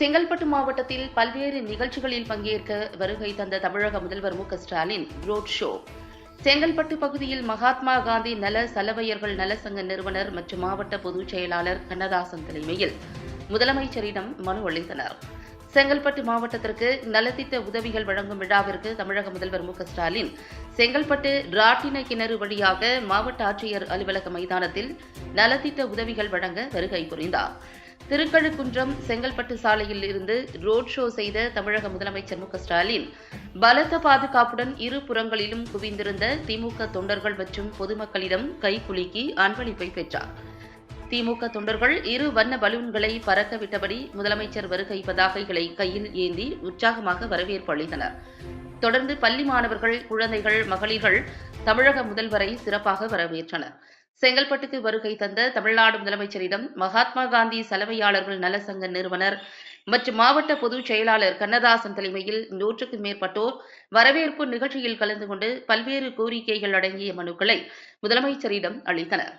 செங்கல்பட்டு மாவட்டத்தில் பல்வேறு நிகழ்ச்சிகளில் பங்கேற்க வருகை தந்த தமிழக முதல்வர் மு ஸ்டாலின் ரோட் ஷோ. செங்கல்பட்டு பகுதியில் மகாத்மா காந்தி நல சலவையர்கள் நலசங்க நிறுவனர் மற்றும் மாவட்ட பொதுச் செயலாளர் கண்ணதாசன் தலைமையில் முதலமைச்சரிடம் மனு அளித்தனர். செங்கல்பட்டு மாவட்டத்திற்கு நலத்திட்ட உதவிகள் வழங்கும் விழாவிற்கு தமிழக முதல்வர் மு ஸ்டாலின் செங்கல்பட்டு ராட்டின கிணறு வழியாக மாவட்ட ஆட்சியர் அலுவலக மைதானத்தில் நலத்திட்ட உதவிகள் வழங்க வருகை புரிந்தார். திருக்கழுக்குன்றம் செங்கல்பட்டு சாலையில் இருந்து ரோட் ஷோ செய்த தமிழக முதலமைச்சர் மு ஸ்டாலின் பலத்த பாதுகாப்புடன் இரு புறங்களிலும் குவிந்திருந்த திமுக தொண்டர்கள் மற்றும் பொதுமக்களிடம் கைகுலுக்கி அன்பளிப்பை பெற்றார். திமுக தொண்டர்கள் இரு வண்ண பலூன்களை பறக்க விட்டபடி முதலமைச்சர் வருகை பதாகைகளை கையில் ஏந்தி உற்சாகமாக வரவேற்பு அளித்தனர். தொடர்ந்து பள்ளி மாணவர்கள் குழந்தைகள் மகளிர்கள் தமிழக முதல்வரை சிறப்பாக வரவேற்றனர். செங்கல்பட்டுக்கு வருகை தந்த தமிழ்நாடு முதலமைச்சரிடம் மகாத்மா காந்தி சலவையாளர்கள் நலசங்க நிறுவனர் மற்றும் மாவட்ட பொதுச் செயலாளர் கண்ணதாசன் தலைமையில் நூற்றுக்கும் மேற்பட்டோர் வரவேற்பு நிகழ்ச்சியில் கலந்து கொண்டு பல்வேறு கோரிக்கைகள் அடங்கிய மனுக்களை முதலமைச்சரிடம் அளித்தனர்.